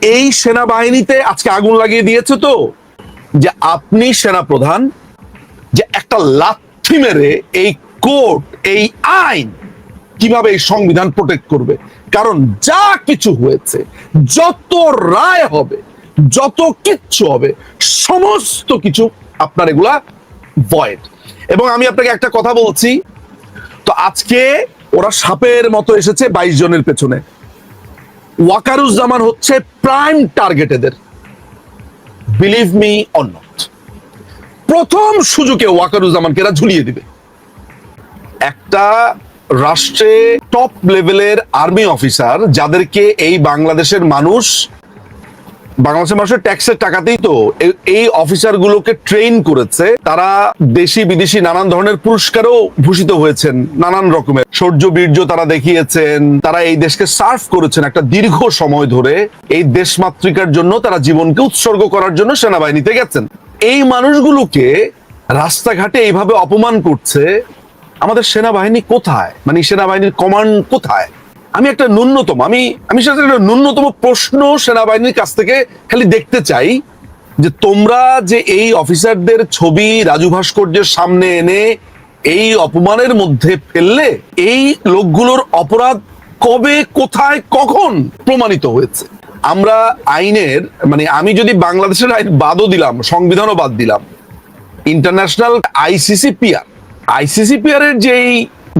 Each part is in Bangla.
এই সেনাবাহিনীতে আজকে আগুন লাগিয়ে দিয়েছে তো যে আপনি সেনা প্রধান যে একটা লাথি মেরে এই কোর্ট, এই আইন কীভাবে এই সংবিধান প্রোটেক্ট করবে? কারণ যা কিছু হয়েছে, যত রায় হবে, যত কিচ্ছু হবে, সমস্ত কিছু আপনার এগুলা ভয়েড এবং আমি আপনাকে একটা কথা বলছি, তো আজকে ওরা সাপের মতো এসেছে বাইশ জনের পেছনে। ওয়াকারুজ্জামান হচ্ছে প্রাইম টার্গেট এদের। বিলিভ মি অর নট প্রথম সুযোগে ওয়াকারুজ্জামানকে এরা ঝুলিয়ে দিবে। একটা রাষ্ট্রে টপ লেভেলের আর্মি অফিসার যাদেরকে এই বাংলাদেশের মানুষ বাংলাদেশের মানুষের ট্যাক্সের টাকাতেই তো এই অফিসার গুলোকে ট্রেন করেছে। তারা দেশি, বিদেশি নানান ধরনের পুরস্কারও ভূষিত হয়েছেন, নানান রকমের। শৌর্য বীর্য তারা দেখিয়েছেন, তারা এই দেশকে সার্ভ করেছেন একটা দীর্ঘ সময় ধরে। এই দেশমাতৃকার জন্য তারা জীবনকে উৎসর্গ করার জন্য সেনাবাহিনীতে গেছেন। এই মানুষগুলোকে রাস্তাঘাটে এইভাবে অপমান করছে, আমাদের সেনাবাহিনী কোথায়? মানে সেনাবাহিনীর কমান্ড কোথায়? আমি একটা ন্যূনতম, আমি আমি সেটা একটা ন্যূনতম প্রশ্ন সেনাবাহিনীর কাছ থেকে খালি দেখতে চাই যে তোমরা যে এই অফিসারদের ছবি রাজু ভাস্কর্যের সামনে এনে এই অপমানের মধ্যে ফেললে এই লোকগুলোর অপরাধ কবে, কোথায়, কখন প্রমাণিত হয়েছে? আমরা আইনের মানে আমি যদি বাংলাদেশের আইন বাদও দিলাম, সংবিধানও বাদ দিলাম, international ICC PR ICC PR এর যেই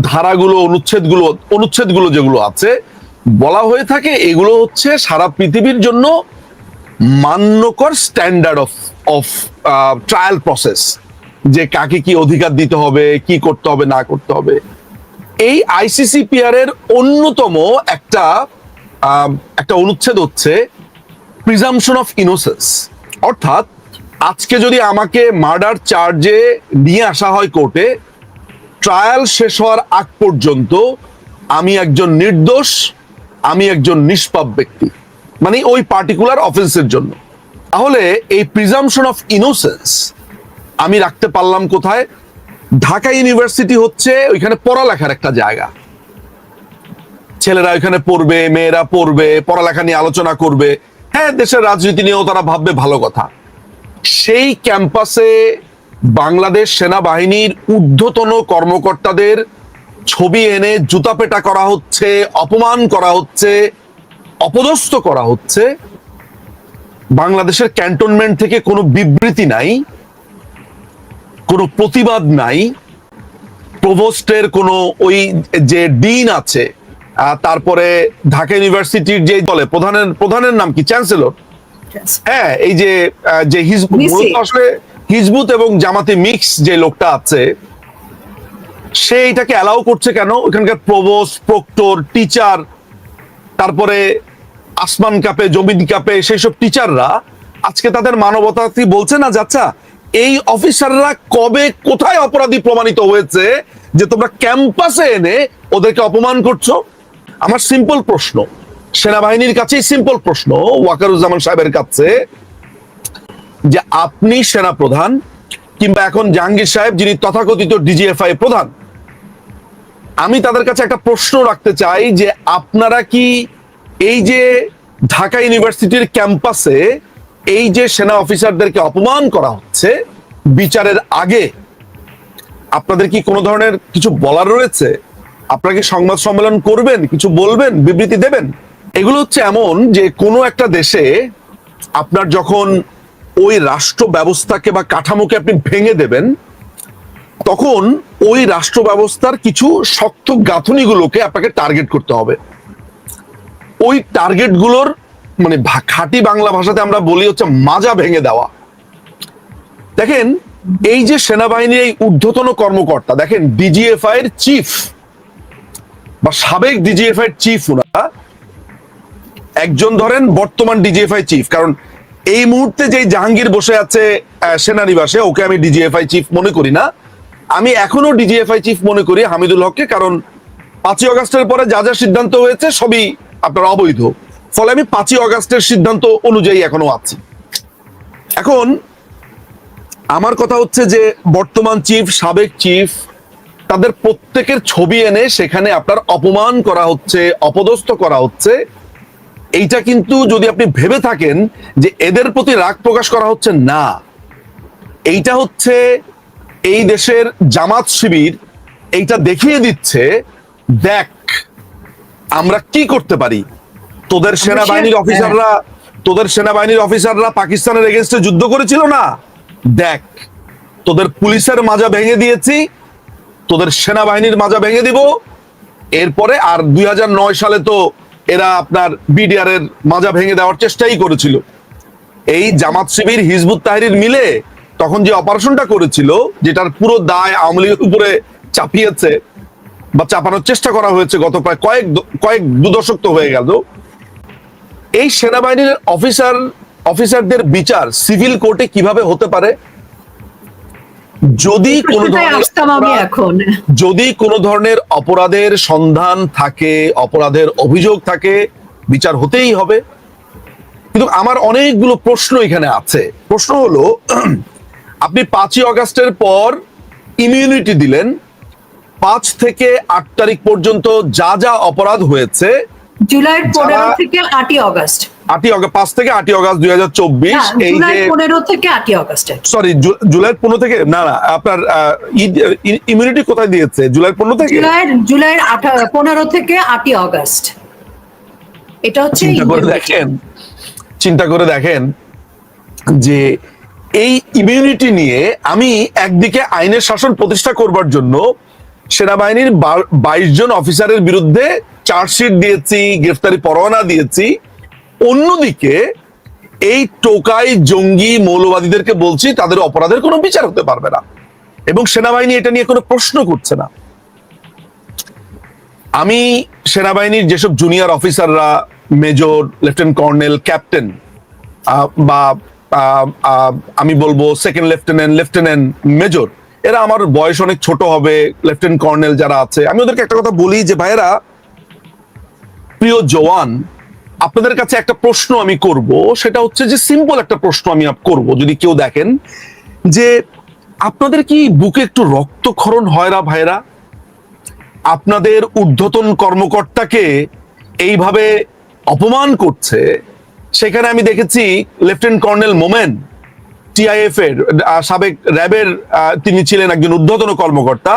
ধারাগুলো, অনুচ্ছেদগুলো অনুচ্ছেদগুলো যেগুলো আছে, বলা হয়ে থাকে এগুলো হচ্ছে সারা পৃথিবীর জন্য মান্যকর standard of of trial process যে কাকে কি অধিকার দিতে হবে, কি করতে হবে, না করতে হবে। এই আইসিসিপিআর এর অন্যতম একটা একটা অনুচ্ছেদ হচ্ছে প্রিজামশন অফ ইনোসেন্স অর্থাৎ আজকে যদি আমাকে মার্ডার চার্জে নিয়ে আসা হয় কোর্টে ট্রায়াল শেষ হওয়ার আগ পর্যন্ত আমি একজন নির্দোষ, আমি একজন নিষ্পাপ ব্যক্তি মানে ওই পার্টিকুলার অফেন্সের জন্য। তাহলে এই প্রিজামশন অফ ইনোসেন্স আমি রাখতে পারলাম কোথায়? ঢাকা ইউনিভার্সিটি হচ্ছে ওইখানে পড়ালেখার একটা জায়গা। ছেলেরা ওইখানে পড়বে, মেয়েরা পড়বে, পড়ালেখা নিয়ে আলোচনা করবে। হ্যাঁ দেশের রাজনীতি নিয়েও তারা ভাববে ভালো কথা। সেই ক্যাম্পাসে বাংলাদেশ সেনাবাহিনীর ঊর্ধ্বতন কর্মকর্তাদের ছবি এনে জুতাপেটা করা হচ্ছে অপমান করা হচ্ছে অপদস্থ করা হচ্ছে। বাংলাদেশের ক্যান্টনমেন্ট থেকে কোনো বিবৃতি নাই কোনো প্রতিবাদ নাই। প্রভোস্টের কোনো ওই যে ডিন আছে তারপরে ঢাকা ইউনিভার্সিটির যে বলে প্রধানের প্রধানের নাম কি? চ্যান্সেলর? হ্যাঁ এই যে যে হিজবুত আসলে হিজবুত এবং জামাতে মিক্স যে লোকটা আছে, সে এটাকে অ্যালাউ করছে কেন? ওখানকার প্রভোস প্রক্টর টিচার তারপরে আসমান কাপে, জমিন কাপে, সেই সব টিচাররা আজকে তাদের মানবতা বলছে না যাচ্ছা? এই অফিসাররা কবে, কোথায় অপরাধী প্রমাণিত হয়েছে যে তোমরা ক্যাম্পাসে এনে ওদেরকে অপমান করছ? আমার সিম্পল প্রশ্ন। সেনাবাহিনীর কাছেই সিম্পল প্রশ্ন। ওয়াকারুজ্জামান সাহেবের কাছে যে আপনি সেনা প্রধান কিংবা এখন জাহাঙ্গীর সাহেব যিনি তথাকথিত ডিজিএফআই প্রধান। আমি তাদের কাছে একটা প্রশ্ন রাখতে চাই যে আপনারা কি এই যে ঢাকা ইউনিভার্সিটির ক্যাম্পাসে এই যে সেনা অফিসারদেরকে অপমান করা হচ্ছে বিচারের আগে, আপনাদের কি কোনো ধরনের কিছু বলার রয়েছে? আপনারা কি সংবাদ সম্মেলন করবেন, কিছু বলবেন, বিবৃতি দেবেন? এগুলো হচ্ছে এমন যে কোনো একটা দেশে আপনার যখন ওই রাষ্ট্র ব্যবস্থাকে বা কাঠামোকে আপনি ভেঙে দেবেন, তখন ওই রাষ্ট্র ব্যবস্থার কিছু শক্ত গাঁথনিগুলোকে আপনাকে টার্গেট করতে হবে। ওই টার্গেটগুলোর মানে খাঁটি বাংলা ভাষাতে আমরা বলি হচ্ছে মাজা ভেঙে দেওয়া। দেখেন, এই যে সেনাবাহিনীর এই ঊর্ধ্বতন কর্মকর্তা, দেখেন ডিজিএফআই এর চিফ বা সাবেক ডিজিএফআই এর চিফ ওনারা একজন ধরেন বর্তমান ডিজিএফআই চিফ কারণ এই মুহূর্তে যে জাহাঙ্গীর বসে আছে সেনানিবাসে, ওকে আমি ডিজিএফআই চিফ মনে করি না। আমি এখনও ডিজিএফআই চিফ মনে করি হামিদুল হককে, কারণ পাঁচই অগস্টের পরে যা যা সিদ্ধান্ত হয়েছে সবই আপনার অবৈধ। ফলে আমি পাঁচই অগস্টের সিদ্ধান্ত অনুযায়ী এখনও আছি। এখন, আমার কথা হচ্ছে যে বর্তমান চিফ সাবেক চিফ তাদের প্রত্যেকের ছবি এনে সেখানে আপনার অপমান করা হচ্ছে, অপদস্থ করা হচ্ছে। এইটা কিন্তু যদি আপনি ভেবে থাকেন যে এদের প্রতি রাগ প্রকাশ করা হচ্ছে না এইটা হচ্ছে এই দেশের জামাত শিবির এইটা দেখিয়ে দিচ্ছে দেখ আমরা কি করতে পারি তোদের সেনাবাহিনীর হ্যাঁ। অফিসাররা তোদের সেনাবাহিনীর অফিসাররা পাকিস্তানের এগেনস্টে যুদ্ধ করেছিল না দেখ তোদের পুলিশের মাজা ভেঙে দিয়েছি তোদের সেনাবাহিনীর মাজা ভেঙে দিব এরপরে আর দুই হাজার নয় সালে তো এরা আপনার বিডিআর এর মাজা ভেঙে দেওয়ার চেষ্টাই করেছিল। এই জামাত শিবির হিজবুত তাহরির মিলে তখন যে অপারেশনটা করেছিল, যেটার পুরো দায় আওয়ামী লীগের উপরে চাপিয়েছে বা চাপানোর চেষ্টা করা হয়েছে গত প্রায় কয়েক কয়েক দু দশক তো হয়ে গেল, এই সেনাবাহিনীর অফিসার অফিসারদের বিচার সিভিল কোর্টে কীভাবে হতে পারে যদি কোনো যদি কোনো ধরনের অপরাধের সন্ধান থাকে অপরাধের অভিযোগ থাকে বিচার হতেই হবে। কিন্তু আমার অনেকগুলো প্রশ্ন এখানে আছে। প্রশ্ন হলো আপনি পাঁচই অগাস্টের পর ইমিউনিটি দিলেন। পাঁচ থেকে আট তারিখ পর্যন্ত যা যা অপরাধ হয়েছে জুলাইয়ের পনেরো থেকে আটই অগস্ট আটই অগাস্ট পাঁচ থেকে আটই অগাস্ট দুই হাজার চব্বিশ হ্যাঁ, এই যে পনেরো থেকে আটই অগস্টে সরি জুলাই পনেরো থেকে না না আপনার ইমিউনিটি কোথায় দিয়েছে? জুলাই পনেরো থেকে? জুলাইয়ের আঠারো পনেরো থেকে আটই অগস্ট এটা হচ্ছে চিন্তা করে দেখেন চিন্তা করে দেখেন যে এই ইমিউনিটি নিয়ে আমি একদিকে আইনের শাসন প্রতিষ্ঠা করবার জন্য সেনাবাহিনীর বাইশ জন অফিসারের বিরুদ্ধে চার্জশিট দিয়েছি, গ্রেফতারি পরোয়ানা দিয়েছি। অন্যদিকে এই টোকাই জঙ্গি মৌলবাদীদেরকে বলছি, তাদের অপরাধের কোনো বিচার হতে পারবে না। এবং সেনাবাহিনী এটা নিয়ে কোনো প্রশ্ন করছে না। আমি সেনাবাহিনীর যেসব জুনিয়র অফিসাররা, মেজর, লেফটেন্যান্ট কর্নেল, ক্যাপ্টেন বা আমি বলব সেকেন্ড লেফটেন্যান্ট লেফটেন্যান্ট, মেজর, এরা আমার বয়স অনেক ছোট হবে, লেফটেন্যান্ট কর্নেল যারা আছে। আমি ওদেরকে একটা কথা বলি যে, ভাইয়েরা প্রিয় জওয়ান, আপনাদের কাছে একটা প্রশ্ন আমি করব। সেটা হচ্ছে যে সিম্পল একটা প্রশ্ন আমি করব, যদি কেউ দেখেন, যে আপনাদের কি বুকে একটু রক্তক্ষরণ হয় না ভাইরা আপনাদের ঊর্ধ্বতন কর্মকর্তাকে এইভাবে অপমান করছে। সেখানে আমি দেখেছি লেফটেন্যান্ট কর্নেল মোমেন টিআইএফ এর সাবেক র্যাবের তিনি ছিলেন একজন ঊর্ধ্বতন কর্মকর্তা।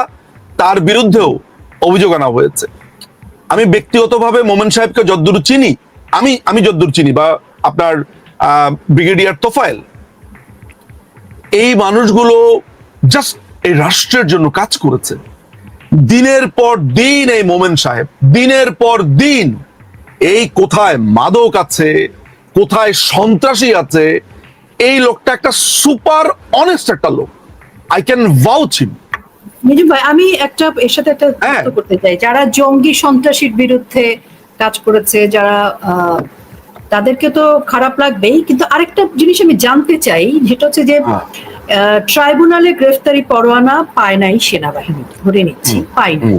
তার বিরুদ্ধেও অভিযোগ আনা হয়েছে। আমি ব্যক্তিগতভাবে মোমেন সাহেবকে যদ্দূর চিনি, আমি আমি যদ্দূর চিনি, বা আপনার ব্রিগেডিয়ার তোফায়েল। এই মানুষগুলো জাস্ট এই রাষ্ট্রের জন্য কাজ করেছে। দিনের পর দিন এই মোমেন সাহেব, দিনের পর দিন এই কোথায় মাদক আছে, কোথায় সন্ত্রাসী আছে, এই লোকটা একটা সুপার অনেস্ট একটা লোক। I can vouch him Miju ভাই আমি একটা এর সাথে একটা হ্যাঁ। করতে চাই যারা জঙ্গি সন্ত্রাসীর বিরুদ্ধে কাজ করেছে যারা আহ, তাদেরকে তো খারাপ লাগবেই কিন্তু আরেকটা জিনিস আমি জানতে চাই যেটা হচ্ছে যে হ্যাঁ। ট্রাইব্যুনালে গ্রেফতারি পরোয়ানা পায় নাই সেনাবাহিনী। ধরে নিচ্ছি পায় নাই।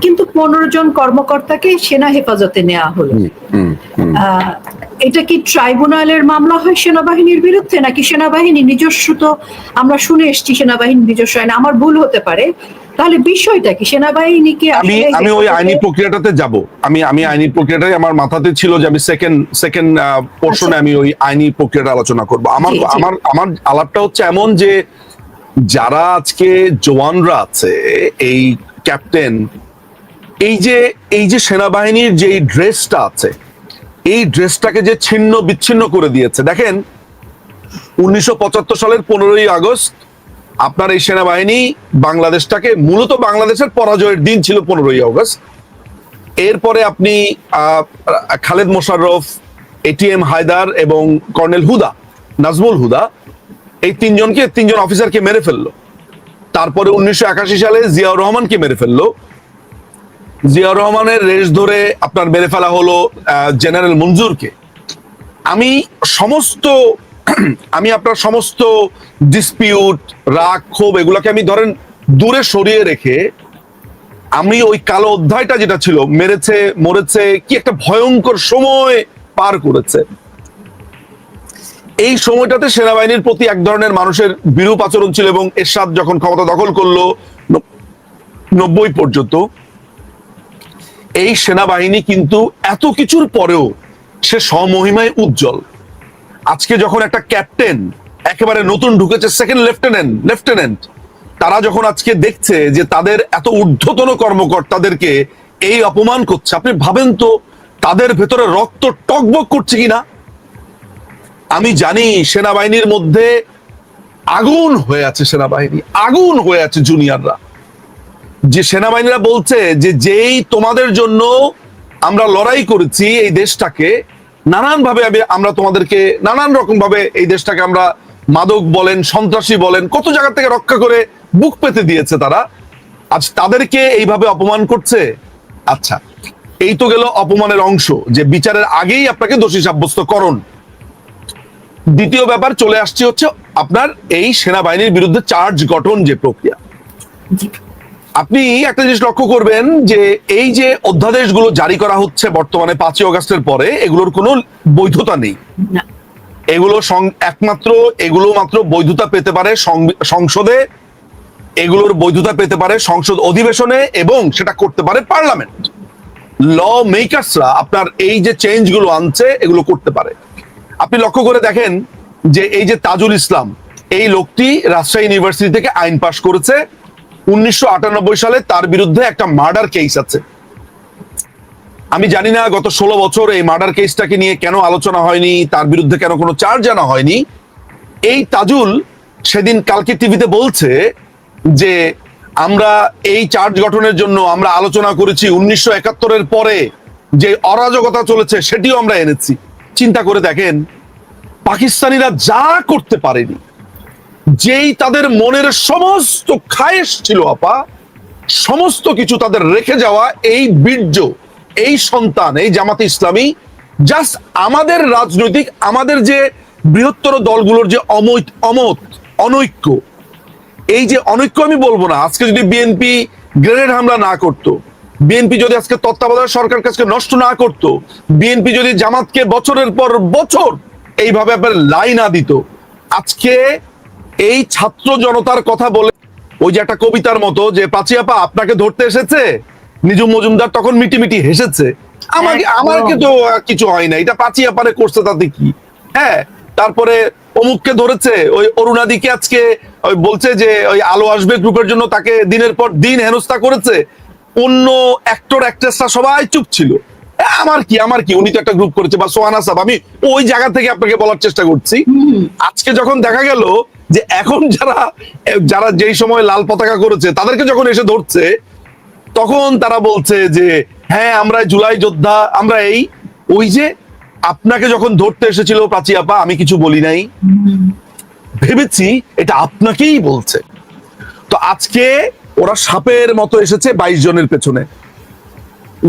কিন্তু পনেরো জন কর্মকর্তাকে সেনা হেফাজতে নেওয়া হলো। আহ, এটা কি ট্রাইব্যুনালের মামলা হয় সেনাবাহিনীর বিরুদ্ধে নাকি সেনাবাহিনী নিজস্ব তো আমরা শুনে এসছি সেনাবাহিনী নিজস্ব আইন আমার ভুল হতে পারে তাহলে বিষয়টা কি সেনাবাহিনীকে আমি আমি ওই আইনি প্রক্রিয়াটাতে যাব আমি আমি আইনি প্রক্রিয়াটাই আমার মাথাতে ছিল যে আমি সেকেন্ড সেকেন্ড পোর্শনে। আমি ওই আইনি প্রক্রিয়াটা আলোচনা করব আমার। আমার আমার আলাপটা হচ্ছে এমন যে যারা আজকে জওয়ানরা আছে এই ক্যাপ্টেন এই যে এই যে সেনাবাহিনীর যে ড্রেসটা আছে এই ড্রেসটাকে যে ছিন্ন বিচ্ছিন্ন করে দিয়েছে দেখেন উনিশশো পঁচাত্তর সালের পনেরোই আগস্ট আপনার এই সেনাবাহিনী বাংলাদেশটাকে মূলত বাংলাদেশের পরাজয়ের দিন ছিল পনেরোই আগস্ট। এরপরে আপনি খালেদ মোশাররফ এটিএম হায়দার এবং কর্নেল হুদা, নাজমুল হুদা, এই তিনজনকে, তিনজন অফিসারকে মেরে ফেলল। তারপরে উনিশশো একাশি সালে জিয়াউর রহমানকে মেরে ফেলল। জিয়াউর রহমানের রেশ ধরে আপনার মেরে ফেলা হলো জেনারেল মঞ্জুরকে। আমি সমস্ত আমি আপনার সমস্ত ডিসপিউট রাগ, ক্ষোভ এগুলোকে আমি ধরেন দূরে সরিয়ে রেখে আমি ওই কালো অধ্যায়টা যেটা ছিল, মেরেছে, মরেছে, কি একটা ভয়ঙ্কর সময় পার করেছে। এই সময়টাতে সেনাবাহিনীর প্রতি এক ধরনের মানুষের বিরূপ আচরণ ছিল এবং এরশাদ যখন ক্ষমতা দখল করল নব্বই পর্যন্ত, এই সেনাবাহিনী কিন্তু এত কিছুর পরেও সে স্বমহিমায় উজ্জ্বল। আজকে যখন একটা ক্যাপ্টেন একেবারে নতুন ঢুকেছে সেকেন্ড লেফটেন্যান্ট লেফটেন্যান্ট তারা যখন আজকে দেখছে যে তাদের এত ঊর্ধ্বতন কর্মকর্তাদেরকে এই অপমান করছে, আপনি ভাবেন তো তাদের ভেতরে রক্ত টকবক করছে কিনা? আমি জানি সেনাবাহিনীর মধ্যে আগুন হয়ে আছে সেনাবাহিনী, আগুন হয়ে আছে জুনিয়ররা যে সেনাবাহিনীরা বলছে যে যেই তোমাদের জন্য আমরা লড়াই করেছি এই দেশটাকে নানান ভাবে আমরা তোমাদেরকে নানান রকম ভাবে এই দেশটাকে আমরা মাদক বলেন, সন্ত্রাসী বলেন, কত জায়গা থেকে রক্ষা করে বুক পেতে দিয়েছে তারা। আজ তাদেরকে এইভাবে অপমান করছে? আচ্ছা এই তো গেল অপমানের অংশ, যে বিচারের আগেই আপনাকে দোষী সাব্যস্ত করণ দ্বিতীয় ব্যাপার চলে আসছে হচ্ছে আপনার এই সেনাবাহিনীর বিরুদ্ধে চার্জ গঠন যে প্রক্রিয়া। আপনি একটা জিনিস লক্ষ্য করবেন যে এই যে অধ্যাদেশগুলো জারি করা হচ্ছে বর্তমানে পাঁচই অগস্টের পরে এগুলোর কোনো বৈধতা নেই। এগুলো একমাত্র এগুলো মাত্র বৈধতা পেতে পারে সংসদে এগুলোর বৈধতা পেতে পারে সংসদ অধিবেশনে এবং সেটা করতে পারে পার্লামেন্ট। ল মেকার্সরা আপনার এই যে চেঞ্জগুলো আনছে এগুলো করতে পারে। আপনি লক্ষ্য করে দেখেন যে এই যে তাজুল ইসলাম এই লোকটি রাজশাহী ইউনিভার্সিটি থেকে আইন পাশ করেছে। উনিশশো আটানব্বই সালে তার বিরুদ্ধে একটা মার্ডার কেস আছে। আমি জানি না গত ষোলো বছর এই মার্ডার কেসটাকে নিয়ে কেন আলোচনা হয়নি, তার বিরুদ্ধে কেন কোনো চার্জ আনা হয়নি। এই তাজুল সেদিন কালকে টিভিতে বলছে যে, আমরা এই চার্জ গঠনের জন্য আমরা আলোচনা করেছি উনিশশো একাত্তরের পরে, যে অরাজকতা চলেছে সেটিও আমরা এনেছি। চিন্তা করে দেখেন, পাকিস্তানিরা যা করতে পারেনি যেই তাদের মনের সমস্ত খায়েশ ছিল, আপা, সমস্ত কিছু তাদের রেখে যাওয়া এই বীর্য, এই সন্তান, এই জামাতে ইসলামী জাস্ট আমাদের রাজনৈতিক, আমাদের যে বৃহত্তর দলগুলোর যে অমৈত, অমত, অনৈক্য, এই যে অনৈক্য আমি বলব না, আজকে যদি বিএনপি গ্রেনেড হামলা না করত বিএনপি যদি আজকে তত্ত্বাবধায়ক সরকার কাছে নষ্ট না করত বিএনপি যদি জামাতকে বছরের পর বছর এইভাবে আপনার লাই না দিত, আজকে এই ছাত্র জনতার কথা বলে ওই যে একটা কবিতার মতো যে পাচিয়াপা আপনাকে ধরতে এসেছে? নিজু মজুমদার তখন মিটিমিটি হেসেছে। আমাকে। আমাকে তো কিছু হয় না। এটা পাচিয়াপারে করছে তাতে কি? হ্যাঁ তারপরে অমুককে ধরেছে ওই অরুণাদিকে আজকে ওই বলছে যে ওই আলো আসবে গ্রুপের জন্য তাকে দিনের পর দিন হেনস্থা করেছে। অন্য অ্যাক্টর অ্যাক্ট্রেসরা সবাই চুপ ছিল। আমার কি আমার কি? উনি তো একটা গ্রুপ করেছে বা সোহানা সাহেব আমি ওই জায়গা থেকে আপনাকে বলার চেষ্টা করছি। আজকে যখন দেখা গেল যে এখন যারা যারা যেই সময় লাল পতাকা করেছে, তাদেরকে যখন এসে ধরছে, তখন তারা বলছে যে হ্যাঁ আমরা জুলাই যোদ্ধা, আমরা এই। ওই যে আপনাকে যখন ধরতে এসেছিল প্রাচী আপা, আমি কিছু বলি নাই। ভেবেছি এটা আপনাকেই বলছে। তো আজকে ওরা সাপের মতো এসেছে বাইশ জনের পেছনে।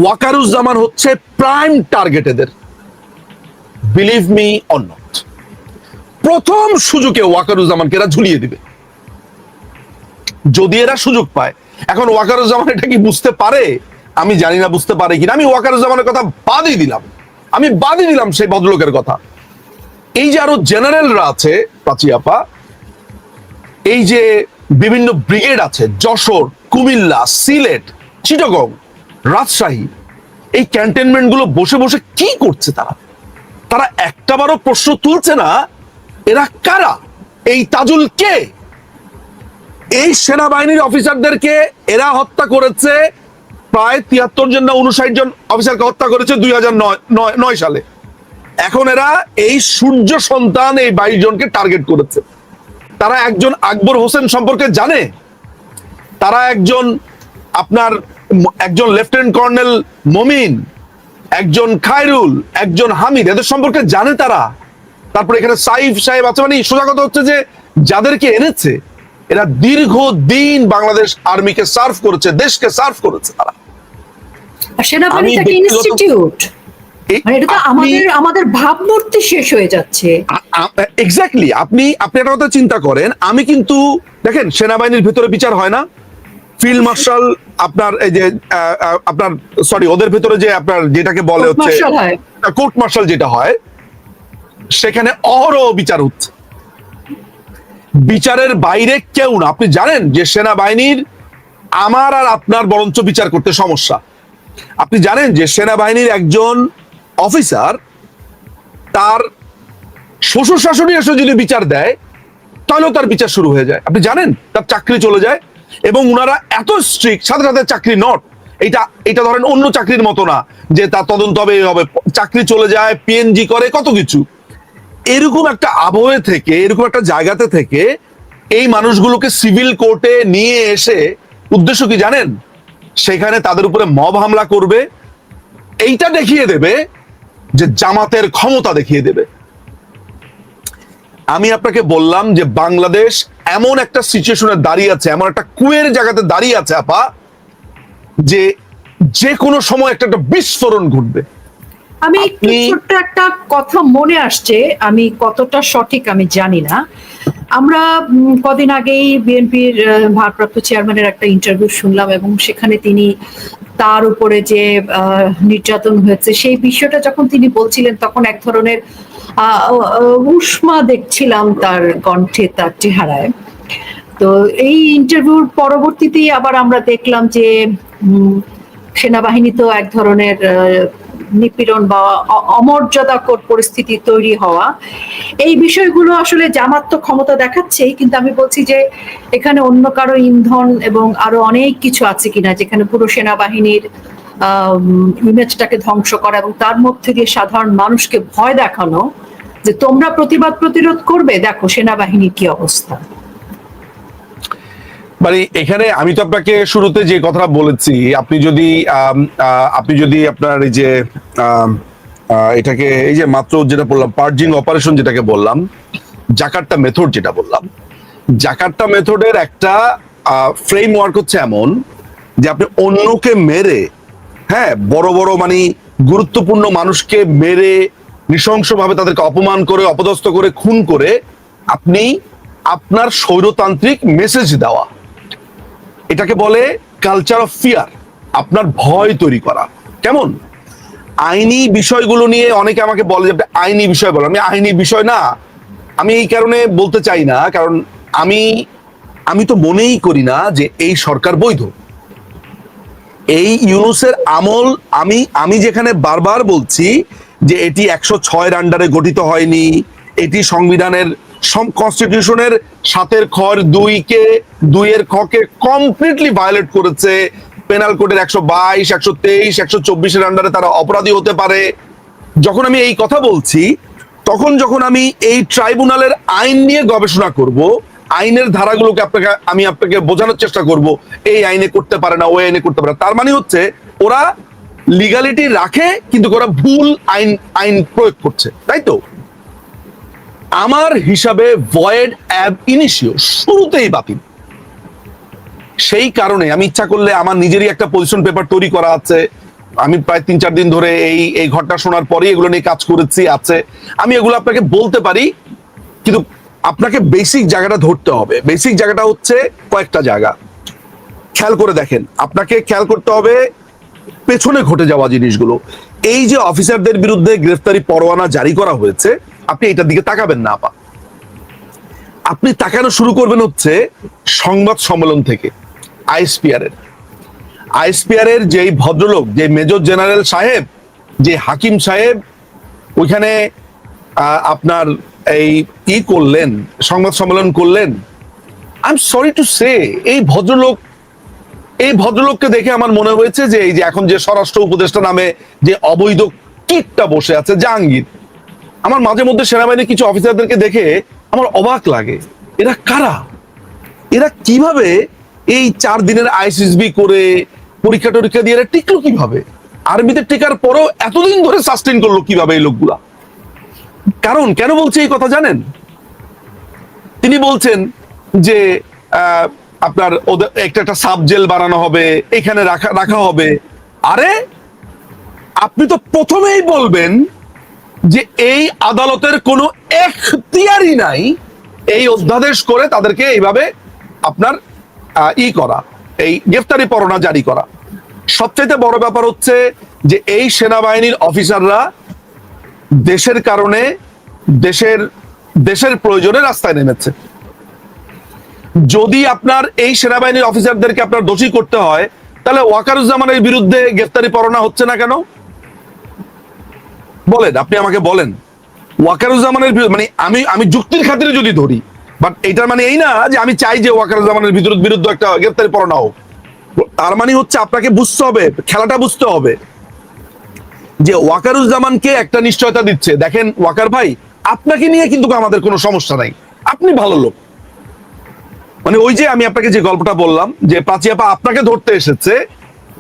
ওয়াকারুজ্জামান হচ্ছে প্রাইম টার্গেট এদের। বিলিভ মি অর নট প্রথম সুযোগে ওয়াকারুজ্জামানকে এরা ঝুলিয়ে দিবে। যদি এরা সুযোগ পায়, এখন ওয়াকারুজ্জামান এটা কি বুঝতে পারে? আমি জানি না বুঝতে পারে কিনা। আমি ওয়াকারুজ্জামানের কথা বাদই দিলাম। আমি বাদই দিলাম সেই ভদ্রলোকের কথা। এই যে আরও জেনারেলরা আছে পাচিয়াপা এই যে বিভিন্ন ব্রিগেড আছে, যশোর, কুমিল্লা, সিলেট, চিটাগং, রাজশাহী, এই ক্যান্টনমেন্টগুলো বসে বসে কি করছে তারা? তারা একটাবারও প্রশ্ন তুলছে না এরা কারা? এই তাজুল কে? এই সেনাবাহিনীর অফিসারদেরকে এরা হত্যা করেছে। প্রায় তিয়াত্তর জন না উনষাট জন অফিসারকে হত্যা করেছে দুই হাজার নয় সালে। এখন এরা এই সূর্য সন্তান এই বাইশ জনকে টার্গেট করেছে। তারা একজন আকবর হোসেন সম্পর্কে জানে? তারা একজন আপনার একজন লেফটেন্যান্ট কর্নেল মমিন, একজন খায়রুল, একজন হামিদ, এদের সম্পর্কে জানে তারা? তারপর এখানে সাইফ সাহেব আছে মানে সোজা কথা হচ্ছে যে যাদেরকে এনেছে এরা দীর্ঘ দিন বাংলাদেশ আর্মিকে সার্ভ করেছে দেশকে সার্ভ করেছে তারা। ইনস্টিটিউট? মানে আপনি- আমাদের আমাদের ভাবমূর্তি শেষ হয়ে যাচ্ছে। এক্স্যাক্টলি আপনি আপনি একটা কথা চিন্তা করেন আমি কিন্তু দেখেন সেনাবাহিনীর ভিতরে বিচার হয় না। ফিল্ড মার্শাল আপনার এই যে আপনার সরি ওদের ভিতরে যে আপনার যেটাকে বলে হচ্ছে কোর্ট মার্শাল যেটা হয় সেখানে অহরহ বিচার হচ্ছে। বিচারের বাইরে কেউ না। আপনি জানেন যে সেনাবাহিনীর আমার আর আপনার বরঞ্চ বিচার করতে সমস্যা। আপনি জানেন যে সেনাবাহিনীর একজন অফিসার তার শ্বশুর শাশুড়ি এসে যদি বিচার দেয়, তাহলেও তার বিচার শুরু হয়ে যায়। আপনি জানেন, তার চাকরি চলে যায় এবং উনারা এত স্ট্রিক্ট সাথে সাথে চাকরি নট এটা এটা ধরেন অন্য চাকরির মতো না, যে তার তদন্ত হবে হবে। চাকরি চলে যায় পিএনজি করে, কত কিছু। এরকম একটা আবহে থেকে, এরকম একটা জায়গাতে থেকে এই মানুষগুলোকে সিভিল কোর্টে নিয়ে এসে, উদ্দেশ্য কি জানেন? সেখানে তাদের উপরে মব হামলা করবে, এইটা দেখিয়ে দেবে যে জামাতের ক্ষমতা দেখিয়ে দেবে। আমি আপনাকে বললাম যে বাংলাদেশ এমন একটা সিচুয়েশনে দাঁড়িয়ে আছে, এমন একটা কুয়ের জায়গাতে দাঁড়িয়ে আছে, আপা, যে যে কোনো সময় একটা একটা বিস্ফোরণ ঘটবে। আমি একটু ছোট্ট একটা কথা মনে আসছে আমি কতটা সঠিক আমি জানি না। আমরা কদিন আগেই বিএনপির ভারপ্রাপ্ত চেয়ারম্যানের একটা ইন্টারভিউ শুনলাম এবং সেখানে তিনি তার উপরে যে নির্যাতন হয়েছে সেই বিষয়টা যখন তিনি বলছিলেন তখন এক ধরনের উষ্মা দেখছিলাম তার কণ্ঠে তার চেহারায়। তো এই ইন্টারভিউর পরবর্তীতেই আবার আমরা দেখলাম যে উম, সেনাবাহিনী তো এক ধরনের নিপীড়ন বা অমর্যাদাকর পরিস্থিতি তৈরি হওয়া। এই বিষয়গুলো আসলে জামাত তো ক্ষমতা দেখাচ্ছেই, কিন্তু আমি বলছি যে এখানে অন্য কারও ইন্ধন এবং আরও অনেক কিছু আছে কিনা, যেখানে পুরো সেনাবাহিনীর ইমেজটাকে ধ্বংস করা এবং তার মধ্যে দিয়ে সাধারণ মানুষকে ভয় দেখানো, যে তোমরা প্রতিবাদ প্রতিরোধ করবে? দেখো, সেনাবাহিনীর কি অবস্থা। মানে এখানে আমি তো আপনাকে শুরুতে যে কথাটা বলেছি, আপনি যদি আপনি যদি আপনার এই যে এটাকে এই যে মাত্র যেটা বললাম, পার্জিং অপারেশন যেটাকে বললাম, জাকার্তা মেথড যেটা বললাম, জাকার্তা মেথডের একটা ফ্রেমওয়ার্ক হচ্ছে এমন যে আপনি অন্যকে মেরে হ্যাঁ বড় বড় মানে গুরুত্বপূর্ণ মানুষকে মেরে, নৃশংসভাবে তাদেরকে অপমান করে, অপদস্থ করে, খুন করে, আপনি আপনার স্বৈরতান্ত্রিক মেসেজ দেওয়া। এটাকে বলে কালচার অফ ফিয়ার আপনার ভয় তৈরি করা। কেমন? আইনি বিষয়গুলো নিয়ে অনেকে আমাকে বলে যে, আইনি বিষয় বলো। আমি আইনি বিষয় না। আমি এই কারণে বলতে চাই না, কারণ আমি আমি তো মনেই করি না যে এই সরকার বৈধ। এই ইউনুসের আমল, আমি আমি যেখানে বারবার বলছি যে এটি একশো ছয়ের আন্ডারে গঠিত হয়নি, এটি সংবিধানের কনস্টিটিউশনের সাতের খর দুইকে, দুইয়ের খকে কমপ্লিটলি ভায়োলেট করেছে। পেনাল কোডের একশো বাইশ, একশো তেইশ, একশো চব্বিশের আন্ডারে তারা অপরাধী হতে পারে। যখন আমি এই কথা বলছি, তখন যখন আমি এই ট্রাইব্যুনালের আইন নিয়ে গবেষণা করব, আইনের ধারাগুলোকে আপনাকে, আমি আপনাকে বোঝানোর চেষ্টা করব, এই আইনে করতে পারে না, ওই আইনে করতে পারে। তার মানে হচ্ছে, ওরা লিগালিটি রাখে, কিন্তু ওরা ভুল আইন আইন প্রয়োগ করছে। তাই তো? আমার হিসাবে ভয়েড অ্যাব ইনিশিও শুরুতেই বাতিল। সেই কারণে আমি ইচ্ছা করলে আমার নিজেরই একটা পজিশন পেপার তৈরি করা আছে। আমি প্রায় তিন চার দিন ধরে এই এই ঘটনা শোনার পরে এগুলো নিয়ে কাজ করেছি, আছে। আমি এগুলো আপনাকে বলতে পারি, কিন্তু আপনাকে বেসিক জায়গাটা ধরতে হবে। বেসিক জায়গাটা হচ্ছে কয়েকটা জায়গা। খেয়াল করে দেখেন, আপনাকে খেয়াল করতে হবে পেছনে ঘটে যাওয়া জিনিসগুলো। এই যে অফিসারদের বিরুদ্ধে গ্রেফতারি পরোয়ানা জারি করা হয়েছে আপনি এটার দিকে তাকাবেন না, আপা। আপনি তাকানো শুরু করবেন হচ্ছে সংবাদ সম্মেলন থেকে আইএসপিআর এর আইএসপিআর এর যেই ভদ্রলোক, যে মেজর জেনারেল সাহেব, যে হাকিম সাহেব, ওইখানে আপনার এই ই করলেন, সংবাদ সম্মেলন করলেন। I am sorry to say এই ভদ্রলোক, এই ভদ্রলোককে দেখে আমার মনে হয়েছে যে এই যে এখন যে স্বরাষ্ট্র উপদেষ্টা নামে যে অবৈধ কিটটা বসে আছে জাহাঙ্গীর আমার মাঝে মধ্যে সেনাবাহিনীর কিছু অফিসারদেরকে দেখে আমার অবাক লাগে। এরা কারা? এরা কীভাবে এই চার দিনের আইসিসবি করে পরীক্ষা টরীক্ষা দিয়ে এরা টিকলো কীভাবে? আর্মিতে টিকার পরেও এতদিন ধরে সাস্টেন করল কীভাবে এই লোকগুলা? কারণ কেন বলছে এই কথা জানেন? তিনি বলছেন যে আপনার ওদের একটা একটা সাব জেল বানানো হবে, এখানে রাখা রাখা হবে। আরে, আপনি তো প্রথমেই বলবেন যে এই আদালতের কোনো এখতিয়ারই নাই এই অধ্যাদেশ করে তাদেরকে এইভাবে আপনার ই করা, এই গ্রেফতারি পরোয়ানা জারি করা। সবচাইতে বড় ব্যাপার হচ্ছে যে এই সেনাবাহিনীর অফিসাররা দেশের কারণে দেশের দেশের প্রয়োজনে রাস্তায় নেমেছে। যদি আপনার এই সেনাবাহিনীর অফিসারদেরকে আপনার দোষী করতে হয়, তাহলে ওয়াকারুজ্জামানের বিরুদ্ধে গ্রেফতারি পরোয়ানা হচ্ছে না কেন? বলেন, আপনি আমাকে বলেন। ওয়াকারুজ্জামানের মানে আমি আমি যুক্তির খাতিরে যদি ধরি বাট এটার মানে এই না যে আমি চাই যে ওয়াকারুজ্জামানের বিরুদ্ধে বিরুদ্ধে একটা গ্রেপ্তারি পরোয়ানা হোক। তার মানে হচ্ছে আপনাকে বুঝতে হবে, খেলাটা বুঝতে হবে, যে ওয়াকারুজ্জামানকে একটা নিশ্চয়তা দিচ্ছে। দেখেন, ওয়াকার ভাই, আপনাকে নিয়ে কিন্তু আমাদের কোনো সমস্যা নাই। আপনি ভালো লোক। মানে ওই যে আমি আপনাকে যে গল্পটা বললাম, যে প্রাচিয়াপা আপনাকে ধরতে এসেছে,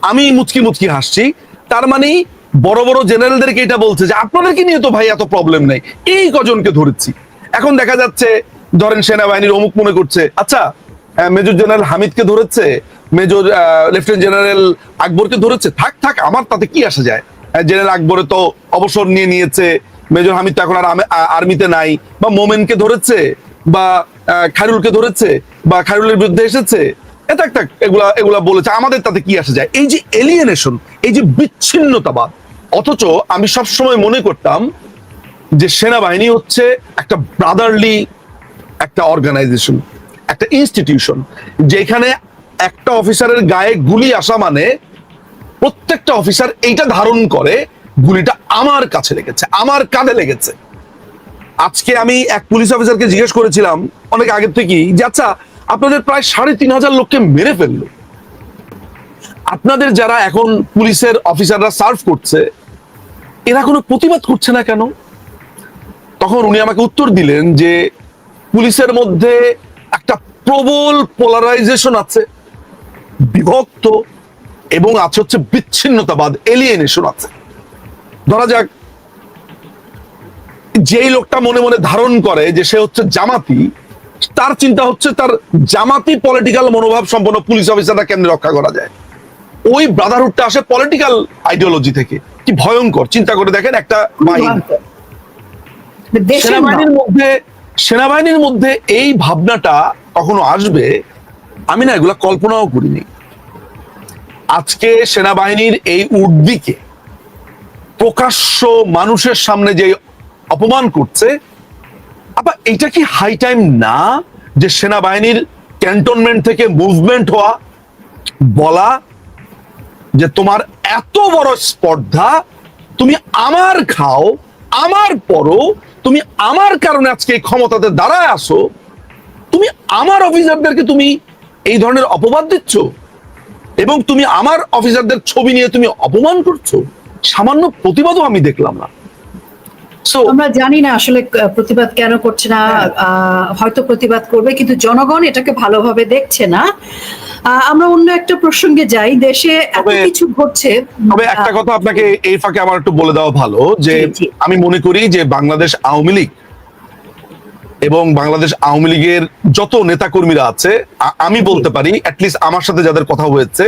আমি মুচকি মুচকি হাসছি, তার মানে বড় বড় জেনারেলদেরকে এটা বলছে যে, আপনাদেরকে নিয়ে তো ভাই এত প্রবলেম নেই। এই কজনকে ধরেছি। এখন দেখা যাচ্ছে, ধরেন সেনাবাহিনীর অমুক মনে করছে আচ্ছা মেজর জেনারেল হামিদকে ধরেছে মেজর লেফটেন্যান্ট জেনারেল আকবরকে ধরেছে। থাক থাক, আমার তাতে কি আসে যায়? জেনারেল আকবরে তো অবসর নিয়ে নিয়েছে মেজর হামিদ তো এখন আর আর্মিতে নাই। বা মোমেনকে ধরেছে, বা খায়রুলকে ধরেছে, বা খায়রুলের বিরুদ্ধে এসেছে। এটা একটা এগুলা এগুলা বলেছে। আমাদের তাতে কি আসে যায়? এই যে এলিয়েনেশন এই যে বিচ্ছিন্নতাবাদ অথচ আমি সবসময় মনে করতাম যে সেনাবাহিনী হচ্ছে একটা ব্রাদারলি একটা অর্গানাইজেশন একটা ইনস্টিটিউশন যেখানে একটা অফিসারের গায়ে গুলি আসা মানে প্রত্যেকটা অফিসার এইটা ধারণ করে, গুলিটা আমার কাছে লেগেছে, আমার কাঁধে লেগেছে। আজকে আমি এক পুলিশ অফিসারকে জিজ্ঞেস করেছিলাম, অনেক আগে থেকেই, যে আচ্ছা আপনাদের প্রায় সাড়ে তিন হাজার লোককে মেরে ফেলল। আপনাদের যারা এখন পুলিশের অফিসাররা সার্ভ করছে এরা কোনো প্রতিবাদ করছে না কেন? তখন উনি আমাকে উত্তর দিলেন যে পুলিশের মধ্যে একটা প্রবল পোলারাইজেশন আছে, বিভক্ত এবং আছে হচ্ছে বিচ্ছিন্নতাবাদ এলিয়েনেশন আছে। ধরা যাক, যেই লোকটা মনে মনে ধারণ করে যে সে হচ্ছে জামাতি, তার চিন্তা হচ্ছে তার জামাতি পলিটিক্যাল মনোভাব সম্পন্ন পুলিশ অফিসাররা কেমনে রক্ষা করা যায়। ওই ব্রাদারহুডটা আসে পলিটিক্যাল আইডিওলজি থেকে। কি ভয়ঙ্কর। চিন্তা করে দেখেন একটা বাহিনী। সেনাবাহিনীর মধ্যে সেনাবাহিনীর মধ্যে এই ভাবনাটা কখনো আসবে? আমি না এগুলা কল্পনাও করিনি। আজকে সেনাবাহিনীর এই উর্দিকে প্রকাশ্য মানুষের সামনে যে অপমান করছে আবার এটা কি হাই টাইম না যে সেনাবাহিনীর ক্যান্টনমেন্ট থেকে মুভমেন্ট হওয়া বলা যে তোমার এত বড় স্পর্ধা তুমি আমার খাও আমার পরো তুমি আমার কারণে আজকে এই ক্ষমতাতে দাঁড়ায় আসো তুমি আমার অফিসারদেরকে তুমি এই ধরনের অপবাদ দিচ্ছ এবং তুমি আমার অফিসারদের ছবি নিয়ে তুমি অপমান করছ সামান্য প্রতিবাদও আমি দেখলাম না। আমরা জানি না আসলে প্রতিবাদ কেন করছে না আহ, হয়তো প্রতিবাদ করবে কিন্তু জনগণ এটাকে ভালোভাবে দেখছে না। আমরা অন্য একটা প্রসঙ্গে যাই। দেশে এত কিছু ঘটছে। তবে একটা কথা আপনাকে এই ফাঁকে আমার একটু বলে দেওয়া ভালো যে। আমি মনে করি যে বাংলাদেশ আওয়ামী লীগ এবং বাংলাদেশ আওয়ামী লীগের যত নেতাকর্মীরা আছে আমি বলতে পারি অ্যাটলিস্ট আমার সাথে যাদের কথা হয়েছে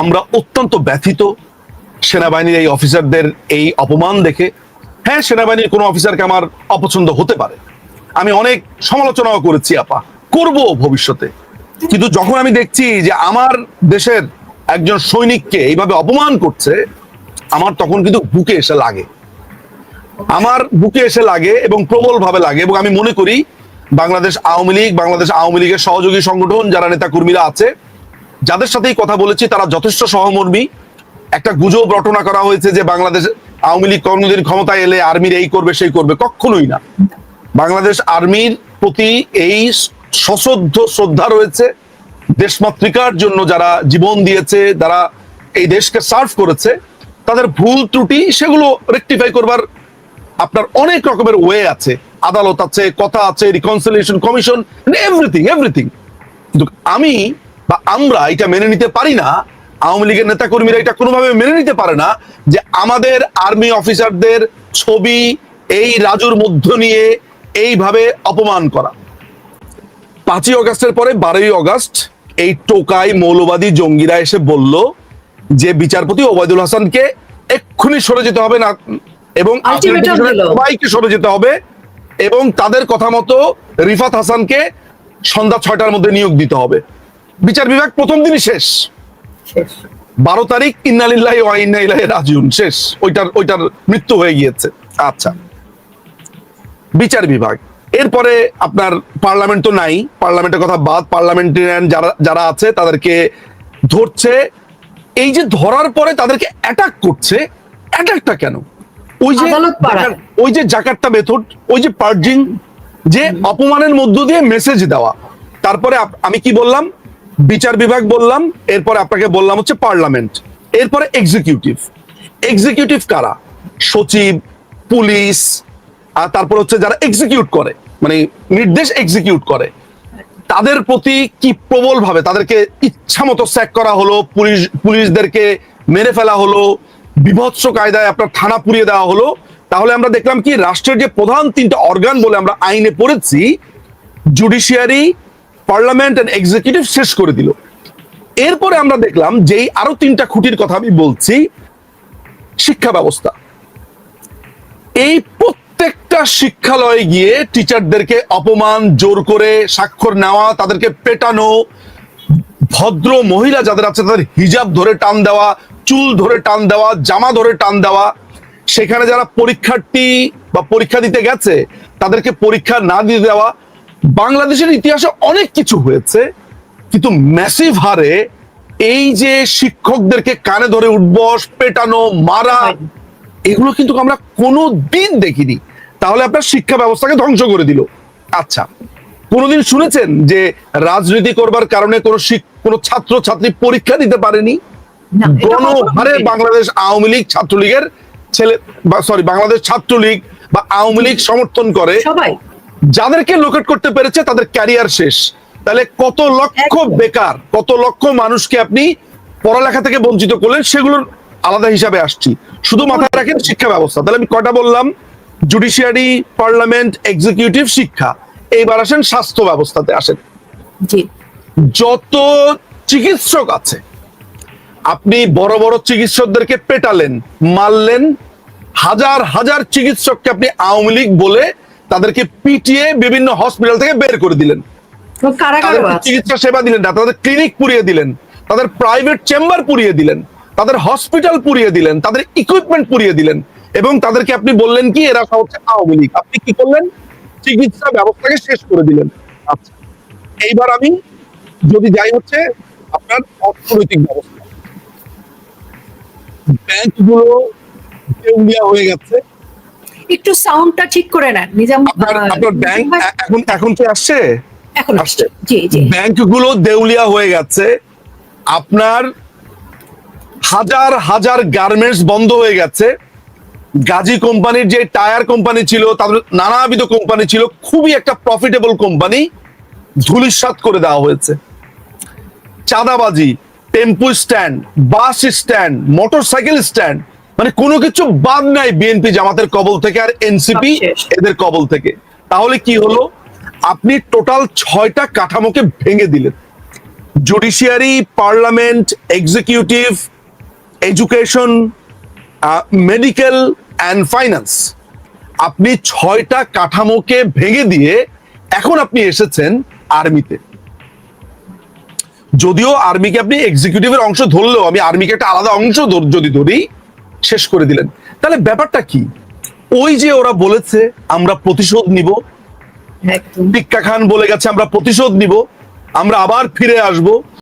আমরা অত্যন্ত ব্যথিত সেনাবাহিনীর এই অফিসারদের এই অপমান দেখে। হ্যাঁ সেনাবাহিনীর কোনো অফিসারকে আমার অপছন্দ হতে পারে। আমি অনেক সমালোচনাও করেছি আপা। করব ভবিষ্যতে। কিন্তু যখন আমি দেখছি যে আমার দেশের একজন সৈনিককে এইভাবে অপমান করছে, আমার তখন কিন্তু বুকে এসে লাগে। আমার বুকে এসে লাগে এবং প্রবল ভাবে লাগে এবং আমি মনে করি বাংলাদেশ আওয়ামী লীগ, বাংলাদেশ আওয়ামী লীগের সহযোগী সংগঠন যারা নেতা কর্মীরা আছে, যাদের সাথেই কথা বলেছি, তারা যথেষ্ট সহমর্মী। একটা গুজব রটনা করা হয়েছে যে বাংলাদেশ আওয়ামী লীগ কর্মদিন ক্ষমতায় এলে আর্মির এই করবে, সেই করবে। কখনোই না। বাংলাদেশ আর্মির প্রতি এই সশ্রদ্ধ শ্রদ্ধা রয়েছে দেশমাতৃকার জন্য যারা জীবন দিয়েছে, যারা এই দেশকে সার্ভ করেছে, তাদের ভুল ত্রুটি সেগুলো রেকটিফাই করবার আপনার অনেক রকমের ওয়ে আছে। আদালত আছে, কথা আছে রিকনসিলিয়েশন কমিশন এভরিথিং এভরিথিং কিন্তু আমি বা আমরা এটা মেনে নিতে পারি না, আওয়ামী লীগের নেতা কর্মীরা এটা কোনোভাবে মেনে নিতে পারে না, যে আমাদের আর্মি অফিসারদের ছবি এই রাজুর মধ্য নিয়ে এইভাবে অপমান করা। পাঁচই অগাস্টের পরে বারোই অগাস্ট এই টোকাই মৌলবাদী জঙ্গিরা এসে বলল যে বিচারপতি ওবায়দুল হাসানকে এক্ষুনি সরে যেতে হবে না এবং। সবাইকে সরে যেতে হবে এবং তাদের কথা মতো রিফাত হাসানকে সন্ধ্যা ছয়টার মধ্যে নিয়োগ দিতে হবে। বিচার বিভাগ প্রথম দিনই শেষ। বারো তারিখ ইন্নালিল্লাহি ওয়া ইন্না ইলাইহি রাজিউন। শেষ। ওইটার ওইটার মৃত্যু হয়ে গিয়েছে। আচ্ছা। বিচার বিভাগ। এরপরে আপনার পার্লামেন্ট তো নাই পার্লামেন্টের কথা বাদ পার্লামেন্টেরিয়ান যারা যারা আছে তাদেরকে ধরছে। এই যে ধরার পরে তাদেরকে অ্যাটাক করছে অ্যাটাকটা কেন? ওই যে ওই যে জাকারটা মেথড ওই যে পার্জিং যে অপমানের মধ্য দিয়ে মেসেজ দেওয়া। তারপরে আমি কি বললাম? বিচার বিভাগ বললাম এরপরে আপনাকে বললাম হচ্ছে পার্লামেন্ট। এরপরে এক্সিকিউটিভ এক্সিকিউটিভ কারা? সচিব পুলিশ আর তারপর হচ্ছে যারা এক্সিকিউট করে। মানে নির্দেশ এক্সিকিউট করে। তাদের প্রতি কি প্রবল ভাবে তাদেরকে ইচ্ছা মতো স্যাক করা হলো, পুলিশ, পুলিশদেরকে মেরে ফেলা হলো, বিভৎস কায়দায় আপনার থানা পুড়িয়ে দেওয়া হলো, তাহলে আমরা দেখলাম কি, রাষ্ট্রের যে প্রধান তিনটা অর্গান বলে আমরা আইনে পড়েছি জুডিশিয়ারি পার্লামেন্ট অ্যান্ড এক্সিকিউটিভ শেষ করে দিল। এরপরে আমরা দেখলাম যেই আরও তিনটা খুঁটির কথা আমি বলছি, শিক্ষা ব্যবস্থা। এই প্রত্যেকটা শিক্ষালয়ে গিয়ে টিচারদেরকে অপমান, জোর করে স্বাক্ষর নেওয়া, তাদেরকে পেটানো, ভদ্র মহিলা যাদের আছে তাদের হিজাব ধরে টান দেওয়া, চুল ধরে টান দেওয়া, জামা ধরে টান দেওয়া, সেখানে যারা পরীক্ষার্থী বা পরীক্ষা দিতে গেছে, তাদেরকে পরীক্ষা না দিয়ে দেওয়া। বাংলাদেশের ইতিহাসে অনেক কিছু হয়েছে, কিন্তু ম্যাসিভ হারে এই যে শিক্ষকদেরকে কানে ধরে উঠবস, পেটানো, মারা এগুলো কিন্তু আমরা কোনো দিন দেখিনি। তাহলে আপনার শিক্ষা ব্যবস্থাকে ধ্বংস করে দিল। আচ্ছা কোনোদিন শুনেছেন যে রাজনীতি করবার কারণে কোনো কোনো ছাত্র ছাত্রী পরীক্ষা দিতে পারেনি? গণহারে বাংলাদেশ আওয়ামী লীগ ছাত্রলীগের ছেলে সরি বাংলাদেশ ছাত্রলীগ বা আওয়ামী লীগ সমর্থন করে। যাদেরকে লোকেট করতে পেরেছে তাদের ক্যারিয়ার শেষ। তাহলে কত লক্ষ বেকার কত লক্ষ মানুষকে আপনি পড়ালেখা থেকে বঞ্চিত করলেন সেগুলোর আলাদা হিসাবে আসছি। শুধু মাথায় রাখেন শিক্ষা ব্যবস্থা। তাহলে আমি কয়টা বললাম? জুডিশিয়ারি পার্লামেন্ট এক্সিকিউটিভ শিক্ষা। এইবার আসেন স্বাস্থ্য ব্যবস্থাতে আসেন। যত চিকিৎসক আছে আপনি বড় বড় চিকিৎসকদেরকে পেটালেন মারলেন হাজার হাজার চিকিৎসককে আপনি আওয়ামী লীগ বলে তাদেরকে পিটিয়ে বিভিন্ন হসপিটাল থেকে বের করে দিলেন। চিকিৎসা সেবা দিলেন না তাদের ক্লিনিক পুড়িয়ে দিলেন তাদের প্রাইভেট চেম্বার পুড়িয়ে দিলেন। তাদের হসপিটাল পুড়িয়ে দিলেন তাদের ইকুইপমেন্ট পুড়িয়ে দিলেন এবং তাদেরকে আপনি বললেন কি এরা হচ্ছে আওয়ামী লীগ। আপনি কি করলেন? চিকিৎসা ব্যবস্থাকে শেষ করে দিলেন। আচ্ছা এইবার আমি যদি যাই হচ্ছে আপনার অর্থনৈতিক ব্যবস্থা। ব্যাংকগুলো দেউলিয়া হয়ে গেছে। একটু সাউন্ডটা ঠিক করে নেন নিজাম আপনার ব্যাংক এখন এখন কি আসছে? এখন আসছে। আসছে। জি জি। ব্যাংকগুলো দেউলিয়া হয়ে গেছে। আপনার হাজার হাজার গার্মেন্টস বন্ধ হয়ে গেছে। গাজী কোম্পানির যে টায়ার কোম্পানি ছিল তাদের নানাবিধ কোম্পানি ছিল খুবই একটা প্রফিটেবল কোম্পানি ধুলিসাৎ করে দেওয়া হয়েছে। চাঁদাবাজি tempo stand bus stand motorcycle stand মানে কোনো কিছু বাদ নাই বিএনপি জামাতের কবল থেকে আর এনসিপি এদের কবল থেকে। তাহলে কি হলো? আপনি টোটাল ছয়টা কাঠামোকে ভেঙে দিলেন। Judiciary parliament executive education medical and finance আপনি ছয়টা কাঠামোকে ভেঙে দিয়ে এখন আপনি এসেছেন আর্মিতে। যদিও আর্মিকে আপনি এক্সিকিউটিভের অংশ ধরলেও আমি আর্মিকে একটা আলাদা অংশ যদি ধরি শেষ করে দিলেন। তাহলে ব্যাপারটা কি? ওই যে ওরা বলেছে আমরা প্রতিশোধ নিব। টিক্কা খান বলে গেছে আমরা প্রতিশোধ নিব। আমরা আবার ফিরে আসব।